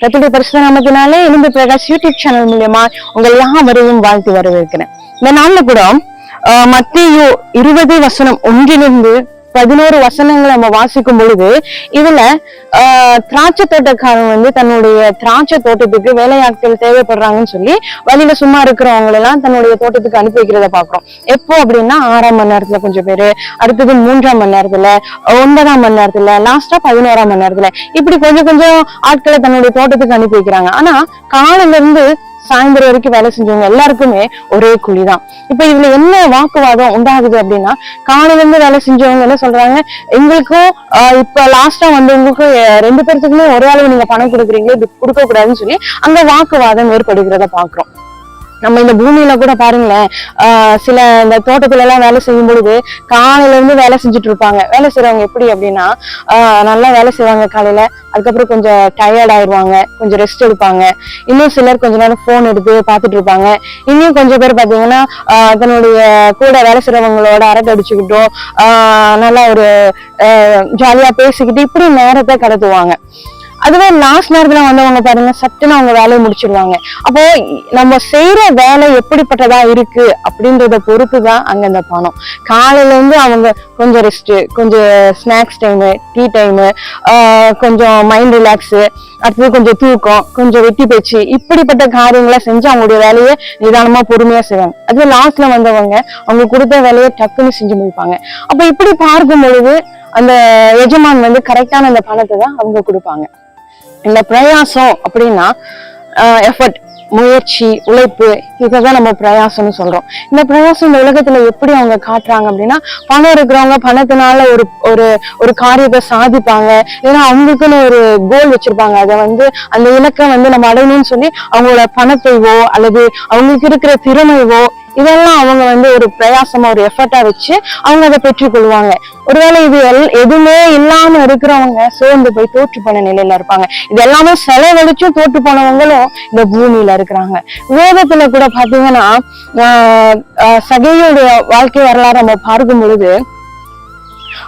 கத்துடைய பரிசு நாமத்தினாலே எலும்பு பிரகாஷ் யூடியூப் சேனல் மூலியமா உங்கள் யாவரையும் வாழ்த்து வரவேற்கிறேன். இந்த நாள்ல கூட ஆஹ், இருபது வசனம் ஒன்றிலிருந்து பதினோரு வசனங்களை நம்ம வாசிக்கும் பொழுது இதுல திராட்சை தோட்டக்காரன் வந்து தன்னுடைய திராட்சை தோட்டத்துக்கு வேலையாட்கள் தேவைப்படுறாங்கன்னு சொல்லி வழியில சும்மா இருக்கிறவங்க எல்லாம் தன்னுடைய தோட்டத்துக்கு அனுப்பி வைக்கிறத பாக்குறோம் எப்போ அப்படின்னா ஆறாம் மணி நேரத்துல கொஞ்சம் பேரு அடுத்தது மூன்றாம் மணி நேரத்துல ஒன்பதாம் மணி நேரத்துல லாஸ்டா பதினோராம் மணி நேரத்துல இப்படி கொஞ்சம் கொஞ்சம் ஆட்களை தன்னுடைய தோட்டத்துக்கு அனுப்பி வைக்கிறாங்க. ஆனா காலையில இருந்து சாயந்தரம் வரைக்கும் வேலை செஞ்சவங்க எல்லாருக்குமே ஒரே குழிதான் இப்ப இதுல என்ன வாக்குவாதம் உண்டாகுது அப்படின்னா காலையில இருந்து வேலை செஞ்சவங்க என்ன சொல்றாங்க? எங்களுக்கும் ஆஹ், இப்ப லாஸ்டா வந்தவங்களுக்கும் ரெண்டு பேர்த்துக்குமே ஒரே அளவு நீங்க பணம் கொடுக்குறீங்களே இது கொடுக்க கூடாதுன்னு சொல்லி அங்க வாக்குவாதம் ஏற்படுகிறத பாக்குறோம். நம்ம இந்த பூமியில கூட பாருங்களேன் சில இந்த தோட்டத்துல எல்லாம் வேலை செய்யும் பொழுது காலையில இருந்து வேலை செஞ்சுட்டு இருப்பாங்க வேலை செய்யறவங்க எப்படி அப்படின்னா நல்லா வேலை செய்வாங்க காலையில. அதுக்கப்புறம் கொஞ்சம் டயர்ட் ஆயிடுவாங்க. கொஞ்சம் ரெஸ்ட் எடுப்பாங்க. இன்னும் சிலர் கொஞ்ச நேரம் போன் எடுத்து பார்த்துட்டு இருப்பாங்க இன்னும் கொஞ்சம் பேர் பாத்தீங்கன்னா தன்னுடைய கூட வேலை செய்யறவங்களோட அரட்டை அடிச்சுக்கிட்டும் நல்லா ஒரு ஜாலியா பேசிக்கிட்டு இப்படி நேரத்தை கடத்துவாங்க. அதுவே லாஸ்ட் நேரத்துல வந்தவங்க பாருங்க சட்டுன்னு அவங்க வேலையை முடிச்சிருவாங்க. அப்போ நம்ம செய்யற வேலை எப்படிப்பட்டதா இருக்கு அப்படின்றத பொறுத்து தான் அங்க இந்த பணம். காலையில இருந்து அவங்க கொஞ்சம் ரெஸ்ட் கொஞ்சம் ஸ்நாக்ஸ் டைமு டீ டைமு கொஞ்சம் மைண்ட் ரிலாக்ஸு அடுத்தது கொஞ்சம் தூக்கம் கொஞ்சம் வெட்டி பேச்சு இப்படிப்பட்ட காரியங்களை செஞ்சு அவங்களுடைய வேலையை நிதானமா பொறுமையா செய்வாங்க. அதுவே லாஸ்ட்ல வந்தவங்க அவங்க கொடுத்த வேலையை டக்குன்னு செஞ்சு முடிப்பாங்க. அப்ப இப்படி பார்க்கும் பொழுது அந்த எஜமான் வந்து கரெக்டான அந்த பணத்தை தான் அவங்க கொடுப்பாங்க. இந்த பிரயாசம் அப்படின்னா எஃபர்ட் முயற்சி உழைப்பு இதைதான் நம்ம பிரயாசம்னு சொல்றோம். இந்த பிரயாசம் இந்த உலகத்துல எப்படி அவங்க காட்டுறாங்க அப்படின்னா பணம் இருக்கிறவங்க பணத்தினால ஒரு ஒரு ஒரு காரியத்தை சாதிப்பாங்க. ஏன்னா அவங்களுக்குன்னு ஒரு கோல் வச்சிருப்பாங்க. அதை வந்து அந்த இலக்கை வந்து நம்ம அடையணும்னு சொல்லி அவங்களோட பணத்தைவோ அல்லது அவங்களுக்கு இருக்கிற திறமைவோ இதெல்லாம் அவங்க வந்து ஒரு பிரயாசமா ஒரு எஃபர்ட்டா வச்சு அவங்க அதை பெற்றுக்கொள்வாங்க. ஒருவேளை இது எல் எதுவுமே இல்லாம இருக்கிறவங்க சோர்ந்து போய் தோற்று போன நிலையில இருப்பாங்க. இது எல்லாமே செலவழிச்சும் தோற்று போனவங்களும் இந்த பூமியில இருக்கிறாங்க. வேதத்துல கூட பாத்தீங்கன்னா ஆஹ் ஆஹ் சகையோட வாழ்க்கை வரலாறு நம்ம பார்க்கும் பொழுது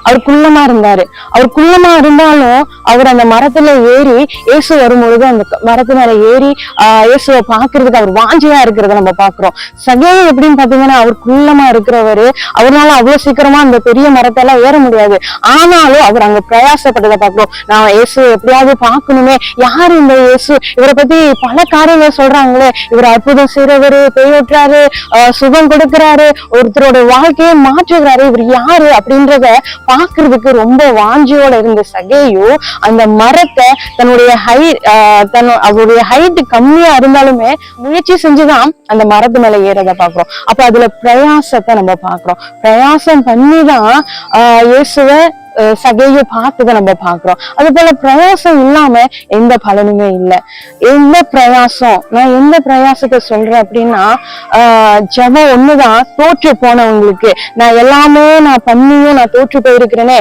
அவர் குள்ளமா இருந்தாரு. அவர் குள்ளமா இருந்தாலும் அவர் அந்த மரத்துல ஏறி இயேசு வரும்பொழுது அந்த மரத்து மேல ஏறி ஆஹ் இயேசுவை பாக்குறதுக்கு அவர் வாஞ்சியா இருக்கிறத நம்ம பாக்குறோம் சகையை எப்படின்னு பாத்தீங்கன்னா அவர் குள்ளமா இருக்கிறவரு அவர்னால அவ்வளவு சீக்கிரமா அந்த பெரிய மரத்தை எல்லாம் ஏற முடியாது. ஆனாலும் அவர் அங்க பிரயாசப்பட்டதை பாக்குறோம் நான் இயேசு எப்படியாவது பாக்கணுமே யாரு இந்த இயேசு? இவரை பத்தி பல காரியங்கள் சொல்றாங்களே. இவர் அற்புதம் செய்யறவரு பெய்யோட்டுறாரு ஆஹ் சுகம் கொடுக்கிறாரு ஒருத்தரோட வாழ்க்கையை மாற்றுகிறாரு. இவர் யாரு அப்படின்றத பாக்குறதுக்கு ரொம்ப வாஞ்சியோட இருந்த சகேயு அந்த மரத்தை தன்னுடைய ஹை தன் அவருடைய ஹைட் கம்மியா இருந்தாலுமே முயற்சி செஞ்சுதான் அந்த மரத்து மேல ஏறத பாக்குறோம் அப்ப அதுல பிரயாசத்தை நம்ம பாக்குறோம் பிரயாசம் பண்ணிதான் ஆஹ் இயேசுவை சகையை பார்த்ததை நம்ம பாக்குறோம் அது போல பிரயாசம் இல்லாம எந்த பலனுமே இல்லை. எந்த பிரயாசம்? நான் எந்த பிரயாசத்தை சொல்றேன் அப்படின்னா ஆஹ் ஜெபம் ஒண்ணுதான் தோற்று போனவங்களுக்கு. நான் எல்லாமே நான் பண்ணியும் நான் தோற்று போயிருக்கிறேனே.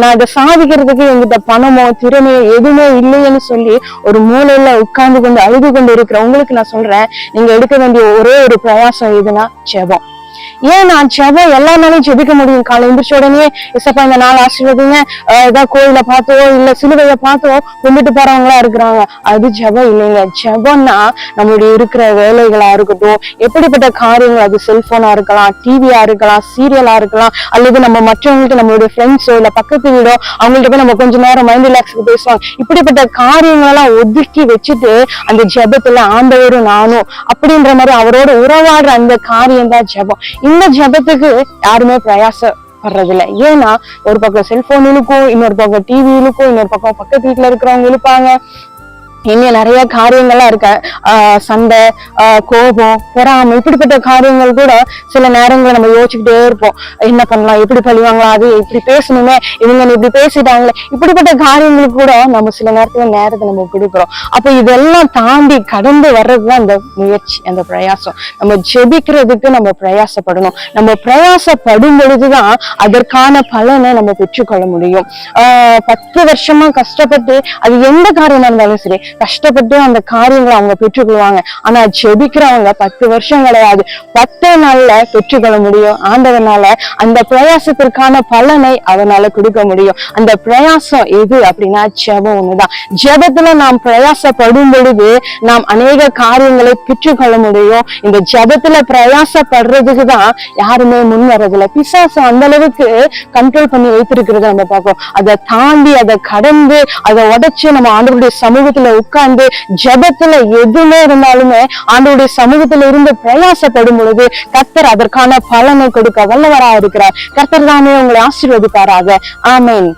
நான் இதை சாதிக்கிறதுக்கு எங்கிட்ட பணமோ திறமையோ எதுவுமே இல்லையேன்னு சொல்லி ஒரு மூலையில உட்கார்ந்து கொண்டு அழுது கொண்டு இருக்கிறவங்களுக்கு நான் சொல்றேன் நீங்க எடுக்க வேண்டிய ஒரே ஒரு பிரயாசம் எதுனா ஜெபம். ஏன் நான் ஜெபம் எல்லா நாளையும் ஜெபிக்க முடியும்? காலை எந்திரிச்ச உடனே இசப்பா இந்த நாள் ஆசீர்வதிங்க. ஏதாவது கோயில பார்த்தோ இல்ல சிலுவைய பார்த்தோ கும்பிட்டு போறவங்களா இருக்கிறாங்க. அது ஜெபம் இல்லைங்க. ஜெபம்னா நம்மளுடைய இருக்கிற வேலைகளா இருக்கட்டும் எப்படிப்பட்ட காரியங்கள் அது செல்போனா இருக்கலாம் டிவியா இருக்கலாம் சீரியலா இருக்கலாம் அல்லது நம்ம மற்றவங்கள்ட்ட நம்மளுடைய ஃப்ரெண்ட்ஸோ இல்ல பக்கத்து வீடோ அவங்கள்ட்ட போய் நம்ம கொஞ்ச நேரம் மைண்ட் ரிலாக்ஸ்க்கு பேசுவாங்க. இப்படிப்பட்ட காரியங்கள் எல்லாம் ஒதுக்கி வச்சுட்டு அந்த ஜெபத்துல ஆண்டவரும் நானும் அப்படின்ற மாதிரி அவரோட உறவாடுற அந்த காரியம் தான் ஜெபம். இந்த ஜெபத்துக்கு யாருமே பிரயாச வர்றதில்ல ஏன்னா ஒரு பக்கம் செல்போன் இழுக்கும் இன்னொரு பக்கம் டிவி இழுக்கும் இன்னொரு பக்கம் பக்கத்து வீட்டுல இருக்கிறவங்க இழுப்பாங்க. இன்னும் நிறைய காரியங்கள்லாம் இருக்க. சண்டை கோபம் பொறாமை இப்படிப்பட்ட காரியங்கள் கூட சில நேரங்களில் நம்ம யோசிச்சுக்கிட்டே இருப்போம். என்ன பண்ணலாம் எப்படி பழிவாங்களா அது இப்படி பேசணுமே இவங்க இப்படி பேசிட்டாங்களே இப்படிப்பட்ட காரியங்களுக்கு கூட நம்ம சில நேரத்துல நேரத்தை நம்ம கொடுக்குறோம். அப்போ இதெல்லாம் தாண்டி கடந்து வர்றது தான் அந்த முயற்சி அந்த பிரயாசம். நம்ம ஜெபிக்கிறதுக்கு நம்ம பிரயாசப்படணும். நம்ம பிரயாசப்படும் பொழுதுதான் அதற்கான பலனை நம்ம பெற்றுக்கொள்ள முடியும். ஆஹ் பத்து வருஷமா கஷ்டப்பட்டு அது எந்த காரியமா இருந்தாலும் சரி கஷ்டப்பட்டு அந்த காரியங்களை அவங்க பெற்றுக்கொள்வாங்க. ஆனா ஜெபிக்கிறவங்க பத்து வருஷம் கிடையாது. பத்தே நாள்ல பெற்றுக்கொள்ள முடியும். ஆண்டவனால அந்த பிரயாசத்திற்கான பலனை அவனால கொடுக்க முடியும். அந்த பிரயாசம் எது அப்படின்னா ஜெபம் ஒண்ணுதான். ஜெபத்துல நாம் பிரயாசப்படும் பொழுது நாம் அநேக காரியங்களை பெற்றுக்கொள்ள முடியும். இந்த ஜெபத்துல பிரயாசப்படுறதுக்கு தான் யாருமே முன் வர்றதில்ல பிசாசம் அந்த அளவுக்கு கண்ட்ரோல் பண்ணி வைத்திருக்கிறத நம்ம பார்ப்போம் அதை தாண்டி அதை கடந்து அதை உடைச்சு நம்ம ஆண்டவருடைய சமூகத்துல உட்கார்ந்து ஜெபத்துல எதுவுமே இருந்தாலுமே ஆண்டவருடைய சமூகத்துல இருந்து பிரயாசப்படும் பொழுது கர்த்தர் அதற்கான பலனை கொடுக்க வல்லவரா இருக்கிறார் கர்த்தர் தானே உங்களை ஆசீர்வதிப்பாராக. ஆமேன்.